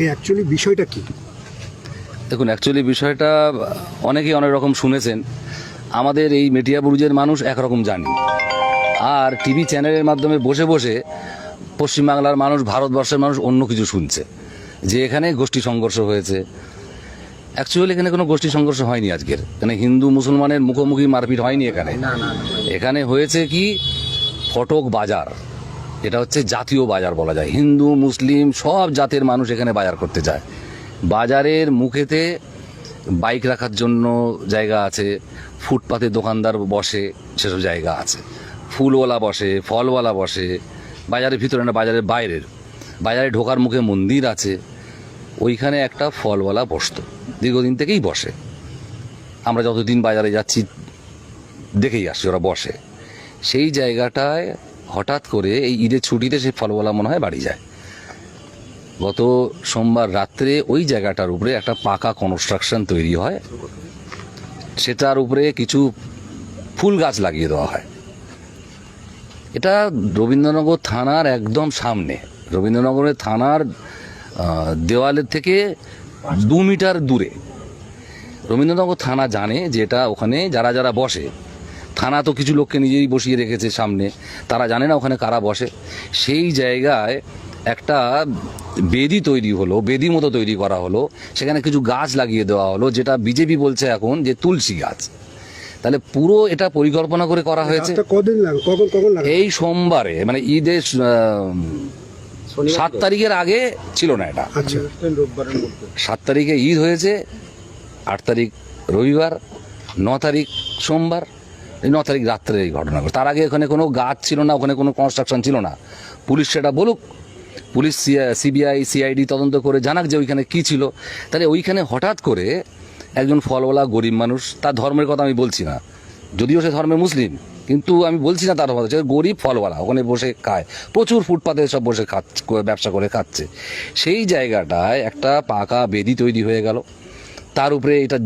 এই অ্যাকচুয়ালি বিষয়টা কি? দেখুন অ্যাকচুয়ালি বিষয়টা অনেকেই অনেক রকম শুনেছেন। আমাদের এই মেটিয়া বুরুজের মানুষ একরকম জানি। আর টিভি চ্যানেলের মাধ্যমে বসে বসে পশ্চিমবাংলার মানুষ ভারতবর্ষের মানুষ অন্য কিছু শুনছে। যে এখানে গোষ্ঠী সংঘর্ষ হয়েছে। অ্যাকচুয়ালি এখানে কোনো গোষ্ঠী সংঘর্ষ হয়নি আজকের। এখানে হিন্দু মুসলমানের মুখোমুখি মারপিট হয়নি এখানে। এখানে হয়েছে কি ফটক বাজার। এটা হচ্ছে জাতীয় বাজার বলা যায়। হিন্দু, মুসলিম সব জাতের মানুষ এখানে বাজার করতে যায়। বাজারের মুখেতে বাইক রাখার জন্য জায়গা আছে, ফুটপাতে দোকানদার বসে সেসব জায়গা আছে। ফুলওয়ালা বসে, ফলওয়ালা বসে, বাজারের ভিতরে না, বাজারের বাইরের। বাজারে ঢোকার মুখে মন্দির আছে, ওইখানে একটা ফলওয়ালা বসতো, দীর্ঘদিন থেকেই বসে। আমরা যতদিন বাজারে যাচ্ছি, দেখেই আসছি ওরা বসে। সেই জায়গাটায় হঠাৎ করে এই ঈদের ছুটিতে সেই ফলওয়ালা মনে হয় বাড়ি যায়। গত সোমবার রাত্রে ওই জায়গাটার উপরে একটা পাকা কনস্ট্রাকশন তৈরি হয়। সেটার উপরে কিছু ফুল গাছ লাগিয়ে দেওয়া হয়। এটা রবীন্দ্রনগর থানার একদম সামনে। রবীন্দ্রনগরের থানার দেওয়ালের থেকে দু মিটার দূরে। রবীন্দ্রনগর থানা জানে যে এটা ওখানে যারা যারা বসে থানা তো কিছু লোককে নিজেই বসিয়ে রেখেছে সামনে। তারা জানে না ওখানে কারা বসে। সেই জায়গায় একটা বেদি তৈরি হলো বেদি মতো তৈরি করা হলো। সেখানে কিছু গাছ লাগিয়ে দেওয়া হলো যেটা বিজেপি বলছে এখন যে তুলসী গাছ। তাহলে পুরো এটা পরিকল্পনা করে করা হয়েছে। এই সোমবারে মানে ঈদের সাত তারিখের আগে ছিল না এটা। আচ্ছা। সাত তারিখে ঈদ হয়েছে আট তারিখ রবিবার ন তারিখ সোমবার এই ন তারিখ রাত্রে এই ঘটনা ঘটে। তার আগে ওখানে কোনো গাছ ছিল না, ওখানে কোনো কনস্ট্রাকশন ছিল না। পুলিশ সেটা বলুক, পুলিশ সিবিআই, সিআইডি তদন্ত করে জানাক যে ওইখানে কি ছিল। তাহলে ওইখানে হঠাৎ করে একজন ফলওয়ালা গরিব মানুষ, তার ধর্মের কথা আমি বলছি না, যদিও সে ধর্মে মুসলিম, কিন্তু আমি বলছি না তার কথা গরিব ফলওয়ালা, ওখানে বসে খায়। প্রচুর ফুটপাতে সব বসে খাচ্ছে, ব্যবসা করে খাচ্ছে। সেই জায়গাটায় একটা পাকা বেদি তৈরি হয়ে গেল। তার উপরে এটা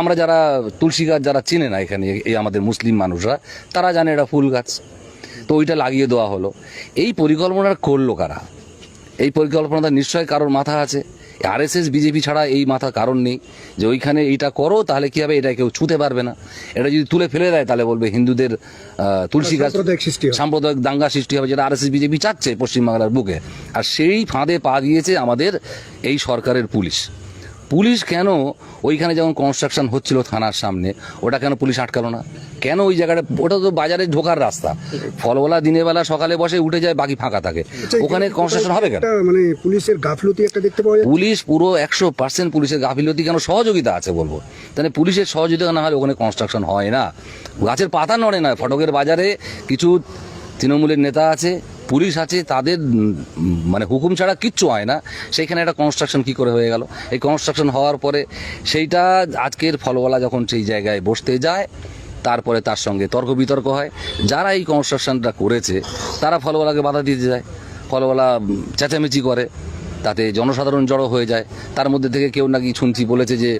আমরা যারা তুলসী গাছ যারা চেনে না এখানে এই আমাদের মুসলিম মানুষরা তারা জানে এটা ফুল গাছ। তো ওইটা লাগিয়ে দেওয়া হলো। এই পরিকল্পনা করল কারা? এই পরিকল্পনাটা নিশ্চয়ই কারোর মাথা আছে। আরএসএস বিজেপি ছাড়া এই মাথা কারণ নেই। যে ওইখানে এইটা করো তাহলে কি হবে? এটা কেউ ছুঁতে পারবে না। এটা যদি তুলে ফেলে দেয় তাহলে বলবে হিন্দুদের তুলসী গাছ। সাম্প্রদায়িক দাঙ্গা সৃষ্টি হবে যেটা আরএসএস বিজেপি চাচ্ছে পশ্চিমবাংলার বুকে। আর সেই ফাঁদে পা দিয়েছে আমাদের এই সরকারের পুলিশ। পুলিশ কেন ওইখানে যেমন কনস্ট্রাকশন হচ্ছিল থানার সামনে ওটা কেন পুলিশ আটকালো না? কেন ওই জায়গাটা ওটা তো বাজারে ঢোকার রাস্তা। ফলবেলা দিনের বেলা সকালে বসে উঠে যায় বাকি ফাঁকা থাকে। ওখানে কনস্ট্রাকশন হবে কেন? মানে পুলিশের গাফলতি একটা দেখতে পাওয়া যায় পুলিশ পুরো একশো পার্সেন্ট পুলিশের গাফিলতি কেন সহযোগিতা আছে বলব? তাহলে পুলিশের সহযোগিতা না হলে ওখানে কনস্ট্রাকশন হয় না। গাছের পাতা নড়ে না। ফটকের বাজারে কিছু তৃণমূলের নেতা আছে পুলিশ আছে তাদের মানে হুকুম ছাড়া কিচ্ছু হয় না। সেইখানে একটা কনস্ট্রাকশন কি করে হয়ে গেল? এই কনস্ট্রাকশন হওয়ার পরে সেইটা আজকের ফলওয়ালা যখন সেই জায়গায় বসতে যায় তারপরে তার সঙ্গে তর্ক বিতর্ক হয়। যারা এই কনস্ট্রাকশনটা করেছে তারা ফলওয়ালাকে বাধা দিতে যায়। ফলওয়ালা চেঁচামেচি করে তাতে জনসাধারণ জড়ো হয়ে যায়। তার মধ্যে থেকে কেউ নাকি শুনছি বলেছে যে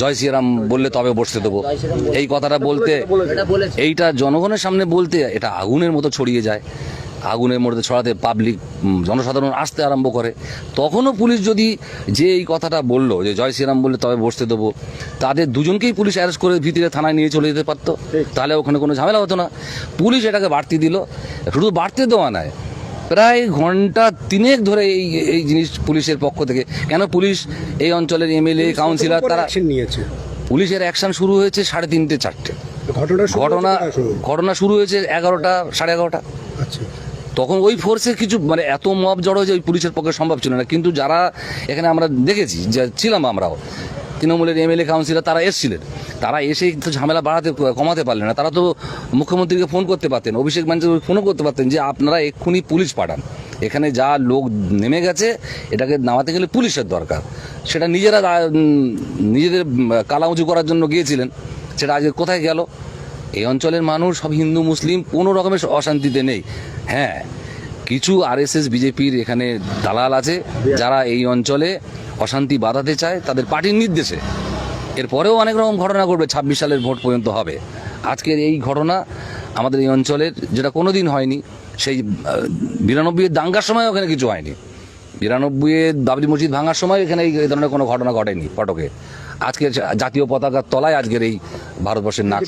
জয় শ্রীরাম বললে তবে বসতে দেবো। এই কথাটা বলতে এইটা জনগণের সামনে বলতে এটা আগুনের মতো ছড়িয়ে যায়। আগুনের মধ্যে ছড়াতে পাবলিক জনসাধারণ আসতে আরম্ভ করে। তখনও পুলিশ যদি যে এই কথাটা বলল যে জয় শ্রীরাম বললে তবে বসতে দেবো তাদের দুজনকেই পুলিশ অ্যারেস্ট করে ভিতরে থানায় নিয়ে চলে যেতে পারতো। তাহলে ওখানে কোনো ঝামেলা হতো না। পুলিশ এটাকে বাড়তি দিল। শুধু বাড়তে দেওয়া নয় প্রায় ঘণ্টা তিনেক ধরে এই এই জিনিস পুলিশের পক্ষ থেকে। কেন পুলিশ এই অঞ্চলের এমএলএ কাউন্সিলর তারা নিয়েছে? পুলিশের অ্যাকশন শুরু হয়েছে সাড়ে তিনটে চারটে। ঘটনা ঘটনা? ঘটনা শুরু হয়েছে এগারোটা সাড়ে এগারোটা। আচ্ছা। তখন ওই ফোর্সে কিছু মানে এত মব জড়ো যে ওই পুলিশের পক্ষে সম্ভব ছিল না। কিন্তু যারা এখানে আমরা দেখেছি, যে ছিলাম আমরাও, তৃণমূলের এমএলএ কাউন্সিলর, তারা এসেছিলেন। তারা এসে তো ঝামেলা বাড়াতে, কমাতে পারলেন না। তারা তো মুখ্যমন্ত্রীকে ফোন করতে পারতেন, অভিষেক ব্যানার্জি ফোনও করতে পারতেন যে, আপনারা এক্ষুনি পুলিশ পাঠান। এখানে যা লোক নেমে গেছে, এটাকে নামাতে গেলে পুলিশের দরকার। সেটা নিজেরা নিজেদের কালা উঁচু করার জন্য গিয়েছিলেন। সেটা আজকে কোথায় গেল? এই অঞ্চলের মানুষ সব হিন্দু, মুসলিম, কোনো রকমের অশান্তিতে নেই। হ্যাঁ কিছু আরএসএস, বিজেপির এখানে দালাল আছে, যারা এই অঞ্চলে অশান্তি বাঁধাতে চায়, তাদের পার্টির নির্দেশে। এরপরেও অনেক রকম ঘটনা ঘটবে, ছাব্বিশ সালের ভোট পর্যন্ত হবে। আজকের এই ঘটনা আমাদের এই অঞ্চলের, যেটা কোনো দিন হয়নি, সেই বিরানব্বই দাঙ্গার সময় ওখানে কিছু হয়নি। বিরানব্বই বাবরি মসজিদ ভাঙার সময় এখানে এই ধরনের কোনো ঘটনা ঘটেনি, ফটকে। আজকে জাতীয় পতাকার তলায় আজকের এই ভারতবর্ষের নাক